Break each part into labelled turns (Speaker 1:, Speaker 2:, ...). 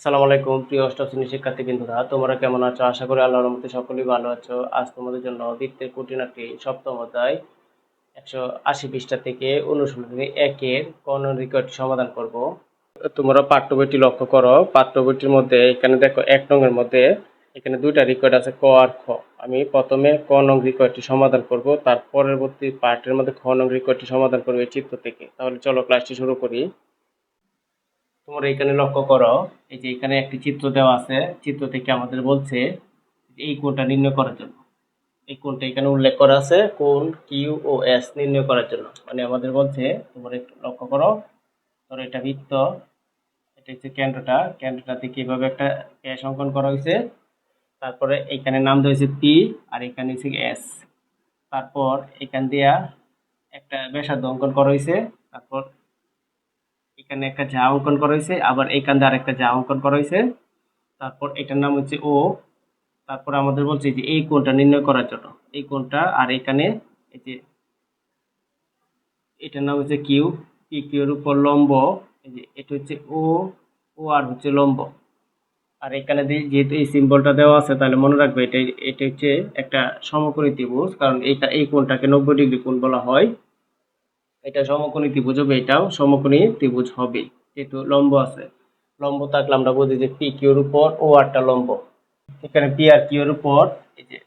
Speaker 1: আসসালামু আলাইকুম, প্রিয় অষ্টম শ্রেণির শিক্ষার্থী বিন্দুরা তোমরা কেমন আছো? আশা করি আল্লাহর রহমতে সকলেই ভালো আছো। আজ তোমাদের জন্য বৃত্তের কুটিনাটি সপ্তম অধ্যায় একশো আশি পৃষ্ঠা থেকে অনুশীলনী একের কর্ণ রেকর্ড সমাধান করব। তোমরা পাঠ্য বইটি লক্ষ্য করো। পাঠ্য বইটির মধ্যে, এখানে দেখো, এক নংয়ের মধ্যে এখানে দুইটা রেকর্ড আছে, ক আর খ। আমি প্রথমে ক নং রেকর্ডটি সমাধান করব, তার পরবর্তী পার্টের মধ্যে খ নং রেকর্ডটি সমাধান করব এই চিত্র থেকে। তাহলে চলো ক্লাসটি শুরু করি। তোমরা এখানে লক্ষ্য করো, এই যে এখানে একটি চিত্র দেওয়া আছে। চিত্র থেকে আমাদের বলছে এই কোণটা নির্ণয় করার জন্য। এই কোণটা এখানে উল্লেখ করা আছে, কোণ কিউ ও এস নির্ণয় করার জন্য। মানে আমাদের বলছে, তোমরা একটু লক্ষ্য করো, ধরো এটা বৃত্ত, এটা হচ্ছে কেন্দ্রটা। কেন্দ্রটা থেকে এভাবে একটা এস অঙ্কন করা হয়েছে। তারপরে এখানে নাম দেওয়া হয়েছে পি আর এখানে হচ্ছে এস তারপর এখান দিয়া একটা ব্যাসার্ধ অঙ্কন করা হয়েছে। তারপর এখানে একটা যা অঙ্কন করা হয়েছে, আবার এইখান দিয়ে আরেকটা যা অঙ্কন করা হয়েছে। তারপর এটার নাম হচ্ছে ও তারপর আমাদের বলছে যে এই কোণটা নির্ণয় করার জন্য। এই কোণটা আর এখানে এই যে এটার নাম হচ্ছে কিউ পি কিউর উপর লম্ব, এই যে এটা হচ্ছে ও ও আর হচ্ছে লম্ব। আর এখানে যেহেতু এই সিম্বলটা দেওয়া আছে, তাহলে মনে রাখবে এটা এটা হচ্ছে একটা সমকোণী ত্রিভুজ, কারণ এইটা এই কোণটাকে নব্বই ডিগ্রি কোণ বলা হয়। এটা সমকোণী ত্রিভুজ হবে, এটাও সমকোণী ত্রিভুজ হবে। যেহেতু লম্ব আছে। লম্ব থাকলে আমরা বুঝি যে পি কিউর উপর ও আরটা লম্ব। এখানে পি আর কিউর উপর, এই যে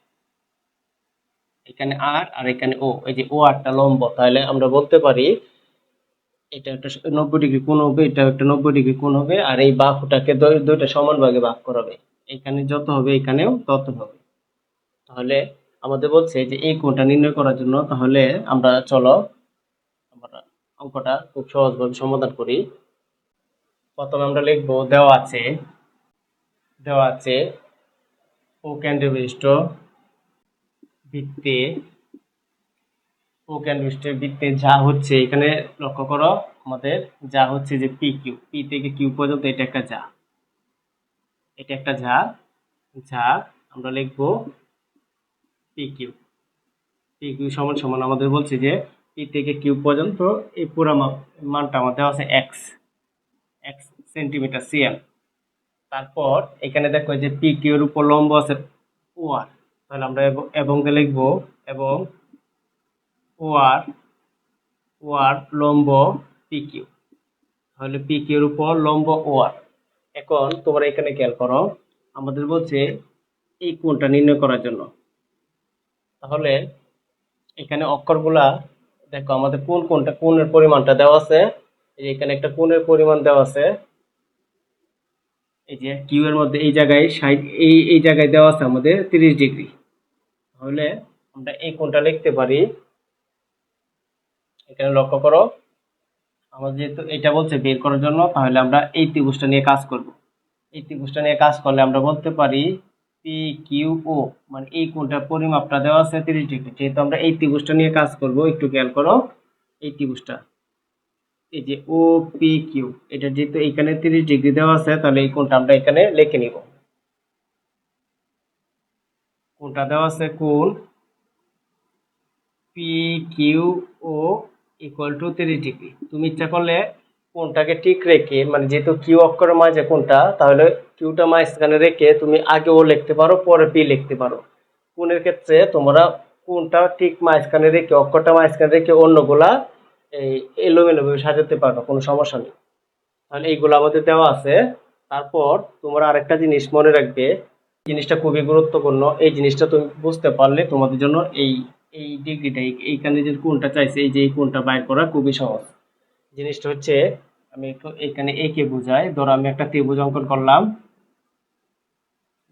Speaker 1: এখানে আর আর এখানে ও এই যে ও আরটা লম্ব। তাহলে আমরা বলতে পারি, এটা একটা নব্বই ডিগ্রি কোণ হবে এটা একটা নব্বই ডিগ্রি কোণ হবে, আর এই বাহুটাকে দুইটা সমান ভাগে ভাগ করাবে। এখানে যত হবে, এখানেও তত হবে। তাহলে আমাদের বলছে যে এই কোণটা নির্ণয় করার জন্য তাহলে আমরা চলো অঙ্কটা খুব সহজভাবে সমাধান করি। প্রথমে আমরা লিখব, দেওয়া আছে দেওয়া আছে ও কেন্দ্র বিশিষ্ট বৃত্তে ও কেন্দ্র বিশিষ্ট বৃত্তে যা হচ্ছে, এখানে লক্ষ্য করো, আমাদের যা হচ্ছে যে পি কিউ পি থেকে কিউ পর্যন্ত এটা একটা যা। এটা একটা যা যা আমরা লিখব পি কিউ। পি কিউ সমান সমান আমাদের বলছে যে পি থেকে কিউ পর্যন্ত এই পুরো মানটা আমার দেওয়া আছে এক্স এক্স সেন্টিমিটার সিএম তারপর এখানে দেখো যে পি কিউর উপর লম্ব আছে ও আর তাহলে আমরা এবং লিখব এবং ও আর ও আর লম্ব পি কিউ তাহলে পি কিউর উপর লম্ব ও আর এখন তোমরা এখানে খেয়াল করো, আমাদের বলছে এই কোণটা নির্ণয় করার জন্য। তাহলে এখানে অক্ষরগুলা দেখো, আমাদের কোন কোনটা কোণের পরিমাণটা দেওয়া আছে? এখানে একটা কোণের পরিমাণ দেওয়া আছে? এই যে কিউ এর মধ্যে এই জায়গায় ষাট, এই এই জায়গায় দেওয়া আছে আমাদের তিরিশ ডিগ্রি। তাহলে আমরা এই কোণটা লিখতে পারি? এখানে লক্ষ্য করো। আমাদের যেহেতু এটা বলছে বের করার জন্য, তাহলে আমরা এই ত্রিভুজটা নিয়ে কাজ করব। এই ত্রিভুজটা নিয়ে কাজ করলে আমরা বলতে পারি পি ও মানে এই কোণটার পরিমাপটা দেওয়া আছে তিরিশ ডিগ্রি। যেহেতু আমরা এই ত্রিভুজটা নিয়ে কাজ করব, একটু খেয়াল করো, এই ত্রিভুজটা। এই যে ও পি কিউ এটা যেহেতু এখানে তিরিশ ডিগ্রি দেওয়া আছে, তাহলে এই কোণটা আমরা এখানে লিখে নিব। কোণটা দেওয়া আছে কোণ P Q O equal to তিরিশ ডিগ্রি। তুমি ইচ্ছা করলে কোনটাকে ঠিক রেখে মানে যেহেতু কিউ অক্ষরের মাঝে কোনটা, তাহলে কিউটা মাঝখানে রেখে তুমি আগে ও লিখতে পারো পরে পি লিখতে পারো। কোনের ক্ষেত্রে তোমরা কোনটা ঠিক মাঝখানে রেখে, অক্ষরটা মাঝখানে রেখে অন্যগুলা এই এলোমেলোভাবে সাজাতে পারো, কোনো সমস্যা নেই। তাহলে এইগুলো আমাদের দেওয়া আছে। তারপর তোমরা আরেকটা জিনিস মনে রাখবে, জিনিসটা খুবই গুরুত্বপূর্ণ, এই জিনিসটা তুমি বুঝতে পারলে তোমাদের জন্য এই এই ডিগ্রিটা এইখানে যে কোনটা চাইছে, এই যে এই কোনটা বাইর করা খুবই সহজ। জিনিসটা হচ্ছে, আমি একটু এখানে একে বোঝাই। ধরো আমি একটা ত্রিভুজ অঙ্কন করলাম।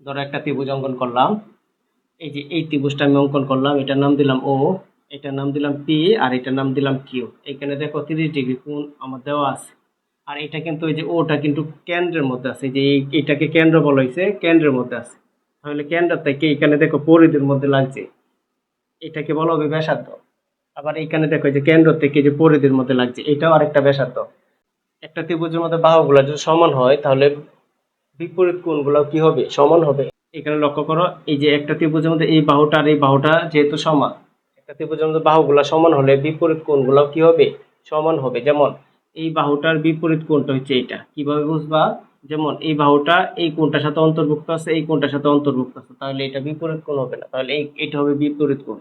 Speaker 1: ধরো একটা ত্রিভুজ অঙ্কন করলাম। এই যে এই ত্রিভুজটা আমি অঙ্কন করলাম, এটার নাম দিলাম ও এটার নাম দিলাম পি আর এটার নাম দিলাম কিউ এখানে দেখো তিরিশ ডিগ্রি কোণ আমার দেওয়া আছে। আর এটা কিন্তু এই যে ওটা কিন্তু কেন্দ্রের মধ্যে আছে। যে এটাকে কেন্দ্র বলা হয়েছে, কেন্দ্রের মধ্যে আছে। তাহলে কেন্দ্র থেকে এখানে দেখো পরিধির মধ্যে লাগছে। এটাকে বলা হবে ব্যাসার্ধ। আবার এখানে দেখো যে কেন্দ্র থেকে যে পরিধির মধ্যে লাগছে, এটাও আরেকটা ব্যাসার্ধ। একটা ত্রিভুজের মধ্যে বাহুগুলো যদি সমান হয়, তাহলে বিপরীত কোণগুলো কি হবে? সমান হবে। এখানে লক্ষ্য করো, এই যে একটা ত্রিভুজের মধ্যে এই বাহুটা আর এই বাহুটা যেহেতু সমান, একটা ত্রিভুজের মধ্যে বাহুগুলো সমান হলে বিপরীত কোণগুলো কি হবে? সমান হবে। যেমন, এই বাহুটার বিপরীত কোণটা হচ্ছে এটা কীভাবে বুঝবা? যেমন, এই বাহুটা এই কোণটার সাথে অন্তর্ভুক্ত আছে, এই কোণটার সাথে অন্তর্ভুক্ত আছে, তাহলে এটা বিপরীত কোণ হবে না। তাহলে এটা হবে বিপরীত কোণ।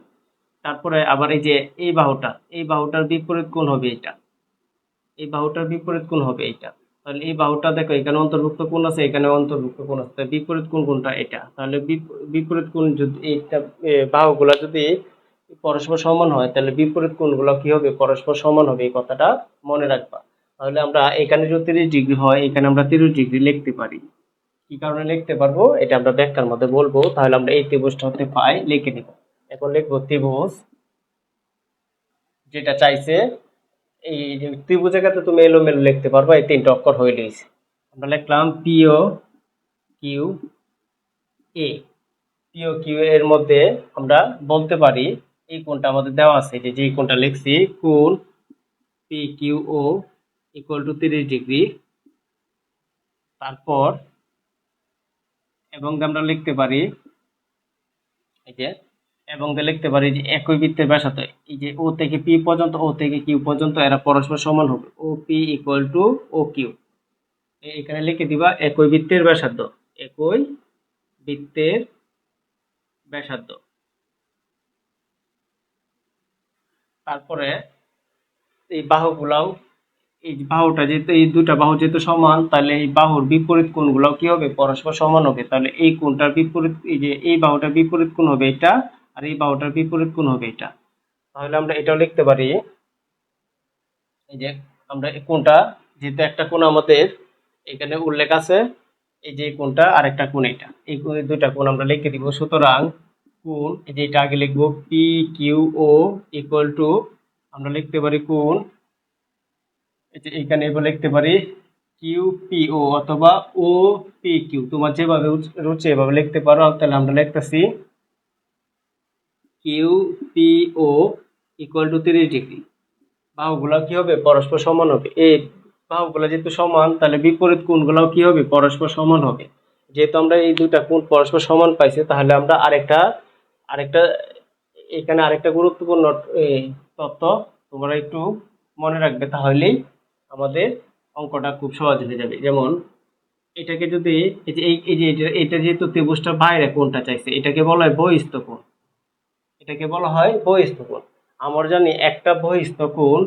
Speaker 1: তারপরে আবার এই যে এই বাহুটা, এই বাহুটার বিপরীত কোণ হবে এটা এই বাহুটার বিপরীত কোণ হবে এটা তাহলে এই বাহুটা দেখো, এখানে অন্তর্ভুক্ত কোণ আছে, এখানে অন্তর্ভুক্ত কোণ আছে। বিপরীত কোণ কোনটা? এটা। তাহলে বিপরীত কোণ যদি এইটা বাহুগুলা যদি পরস্পর সমান হয়, তাহলে বিপরীত কোণগুলো কি হবে? পরস্পর সমান হবে, এই কথাটা মনে রাখবা। তাহলে আমরা এখানে যদি তিরিশ ডিগ্রি হয়, এখানে আমরা তিরিশ ডিগ্রি লিখতে পারি। কি কারণে লিখতে পারব? এটা আমরা ব্যাখ্যার মধ্যে বলব। তাহলে আমরা এই ত্রিভুজটা হতে পাই, লিখে নিব। এখন লিখব ত্রিভুজ। যেটা চাইছে, এই যে ত্রিভুজের ক্ষেত্রে তুমি এলোমেলো লিখতে পারবা, এই তিনটা অক্ষর হয়ে লিখছি আমরা লিখলাম পিও কিউ এ পিও কিউ এর মধ্যে আমরা বলতে পারি, এই কোণটা আমাদের দেওয়া আছে যে যে কোণটা লিখছি, কোণ P Q O equal to তিরিশ ডিগ্রি। তারপর, এবং আমরা লিখতে পারি, এই যে এবং লিখতে পারি যে একই বৃত্তের ব্যাসার্ধ এই যে ও থেকে পি পর্যন্ত, ও থেকে কিউ পর্যন্ত, এরা পরস্পর সমান হবে। O P equal to O Q. এখানে লিখে দিবা একই বৃত্তের ব্যাসার্ধ, একই বৃত্তের ব্যাসার্ধ। তারপরে এই বাহুগুলাও, এই বাহুটা যেহেতু, এই দুটা বাহু যেহেতু সমান, তাহলে এই বাহুর বিপরীত কোণগুলাও কি হবে? পরস্পর সমান হবে। তাহলে এই কোণটার বিপরীত, এই যে এই বাহুটার বিপরীত কোণ হবে, এটা আর এই বাহুটার বিপরীত কোণ হবে এটা? তাহলে আমরা এটাও লিখতে পারি। এই যে আমরা এই কোণটা, যেহেতু একটা কোণ আমাদের এখানে উল্লেখ আছে, এই যে কোণটা আর একটা কোণ এটা। এই কোণ, এই দুইটা কোণ আমরা লিখে দিব। সুতরাং কোণ, এই যে এটা আগে লিখব P Q O equal to আমরা লিখতে পারি কোণ। এই যে এখানে এবার লিখতে পারি কিউ পি ও অথবা ও পি কিউ তোমার যেভাবে রুচি এভাবে লিখতে পারো, তাহলে আমরা লিখতেছি Q P O equal to তিরিশ ডিগ্রি বাহুগুলো কি হবে? পরস্পর সমান হবে। এই বাহুগুলো যেহেতু সমান, তাহলে বিপরীত কোণগুলোও কি হবে? পরস্পর সমান হবে। যেহেতু আমরা এই দুইটা কোণ পরস্পর সমান পাইছি, তাহলে আমরা আরেকটা আরেকটা, এখানে আরেকটা গুরুত্বপূর্ণ তথ্য তোমরা একটু মনে রাখবে, তাহলেই আমাদের অঙ্কটা খুব সহজ হয়ে যাবে। যেমন, এটাকে যদি, এই যে এই যে, এটা- যেহেতু ত্রিভুজটার বাইরে কোনটা চাইছে, এটাকে বলা হয় বহিস্থ কোণ। এটাকে বলা হয় বহিস্থ কোণ আমরা জানি একটা বহিস্থ কোণ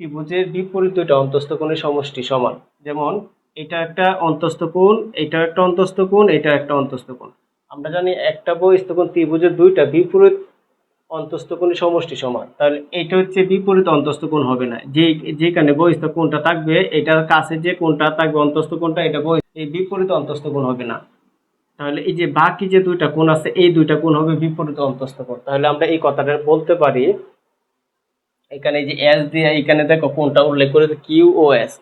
Speaker 1: ত্রিভুজের বিপরীত দুইটা অন্তস্থ কোণের সমষ্টি সমান। যেমন, এটা একটা অন্তস্থ কোণ এটা একটা অন্তস্থ কোণ এটা একটা অন্তস্থ কোণ আমরা জানি একটা বহিস্থ কোণ ত্রিভুজের দুইটা বিপরীত অন্তস্থ কোণের সমষ্টি সমান। তাহলে এটা হচ্ছে বিপরীত অন্তস্থ কোণ হবে না। যে, যেখানে বহিস্থ কোণটা থাকবে, এটার কাছে যে কোণটা থাকবে অন্তস্থ কোণটা এটা এই বিপরীত অন্তস্থ কোণ হবে না। তাহলে এই যে বাকি যে দুইটা কোণ আছে, এই দুইটা কোণ হবে বিপরীত অন্তস্থ কোণ। তাহলে আমরা এই কথাটা বলতে পারি, এখানে এই যে এস দিয়ে এখানে দেখো কোনটা উল্লেখ করেছে কিউ ও এস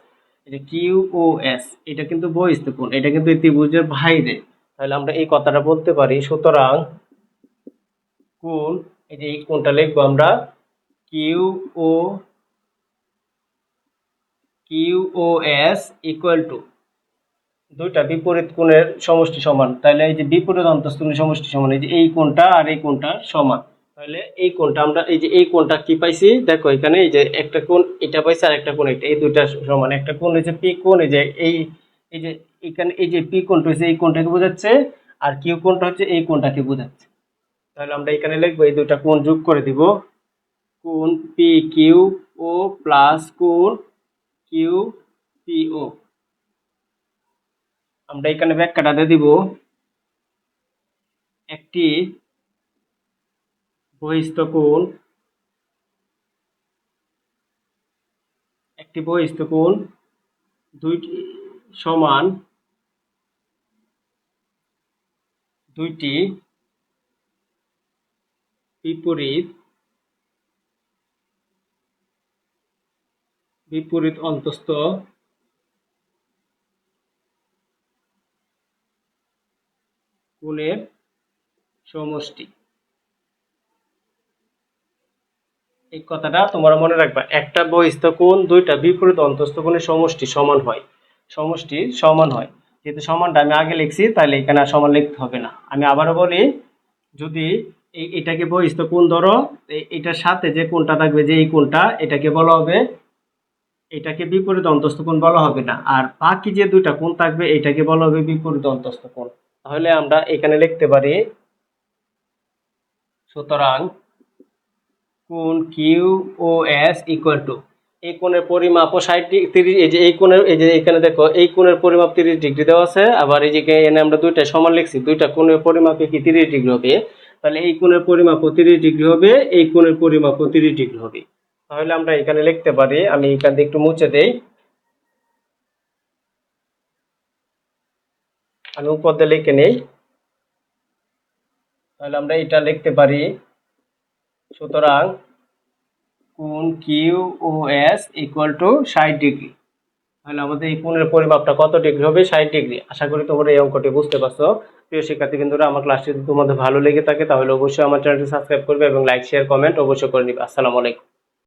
Speaker 1: যে কিউ ও এস এটা কিন্তু বহিস্থ কোণ, এটা কিন্তু এই ত্রিভুজের বাইরে। তাহলে আমরা এই কথাটা বলতে পারি, সুতরাং কোণ, এই যে এই কোণটা লিখব আমরা Q O Q O S equal to দুইটা বিপরীত কোণের সমষ্টি সমান। তাহলে এই যে বিপরীত অন্তস্থ কোণের সমষ্টি সমান, এই যে এই কোণটা আর এই কোণটা সমান। তাহলে এই কোণটা আমরা, এই যে এই কোণটা কি পাইছি? দেখো এখানে এই যে একটা কোণ এটা পাইছি আর একটা কোণ এটা, এই দুইটা সমান। একটা কোণ হয়েছে পি কোণ, এই যে এই এই যে এখানে এই যে পি কোণটা হচ্ছে এই কোণটাকে বোঝাচ্ছে। আর কিউ কোণটা হচ্ছে, এই কোণটাকে বোঝাচ্ছে। তাহলে আমরা এখানে লিখব, এই দুইটা কোণ যোগ করে দিব। কোণ পি কিউ ও প্লাস কোণ কিউ পি ও। আমরা এখানে ব্যাখ্যাটা দিয়ে দিব। একটি বহিস্থ কোণ। একটি বহিস্থ কোণ, দুইটি সমান দুইটি বিপরীত বিপরীত অন্তস্থ কোণের সমষ্টি। এই কথাটা তোমরা মনে রাখবা, একটা বহিস্থ কোণ, দুইটা বিপরীত অন্তস্থ কোণের সমষ্টি সমান হয়। সমষ্টি সমান হয়। যেহেতু সমানটা আমি আগে লিখছি, তাহলে এখানে সমান লিখতে হবে না। আমি আবারও বলি, যদি এই এটাকে বহিস্থ কোণ ধরো এটার সাথে যে কোণটা থাকবে যে এই কোণটা, এটাকে বলা হবে, এটাকে বিপরীত অন্তস্থ কোণ বলা হবে না। আর বাকি যে দুইটা কোণ থাকবে, এটাকে বলা হবে বিপরীত অন্তস্থ কোণ। তাহলে আমরা এখানে লিখতে পারি, সুতরাং কোন Q O S equal to এই কোণের পরিমাপ ও ষাট তিরিশ, এই যে, এই কোণের, এই যে এখানে দেখো, এই কোণের পরিমাপ তিরিশ ডিগ্রি দেওয়া আছে, আবার এই যে এখানে আমরা দুইটা সমান লিখছি, দুইটা কোণের পরিমাপে কি তিরিশ ডিগ্রি হবে? তাহলে এই কোণের পরিমাপও তিরিশ ডিগ্রি হবে, এই কোণের পরিমাপও তিরিশ ডিগ্রি হবে। তাহলে আমরা এখানে লিখতে পারি, আমি এখান থেকে একটু মুছে দেই আমি উপর দিয়ে লিখে নেই। তাহলে আমরা এটা লিখতে পারি। সুতরাং কোন Q O S equal to ষাট ডিগ্রি। তাহলে আমাদের এই কোণের পরিমাপটা কত ডিগ্রি হবে? ষাট ডিগ্রি। আশা করি তোমরা এই অঙ্কটি বুঝতে পারছ। প্রিয় শিক্ষার্থী বিন্দুরা আমার ক্লাসটি যদি তোমাদের ভালো লেগে থাকে, তাহলে অবশ্যই আমার চ্যানেলটি সাবস্ক্রাইব করবে এবং লাইক শেয়ার কমেন্ট অবশ্যই করে নিবে। আসসালামু আলাইকুম।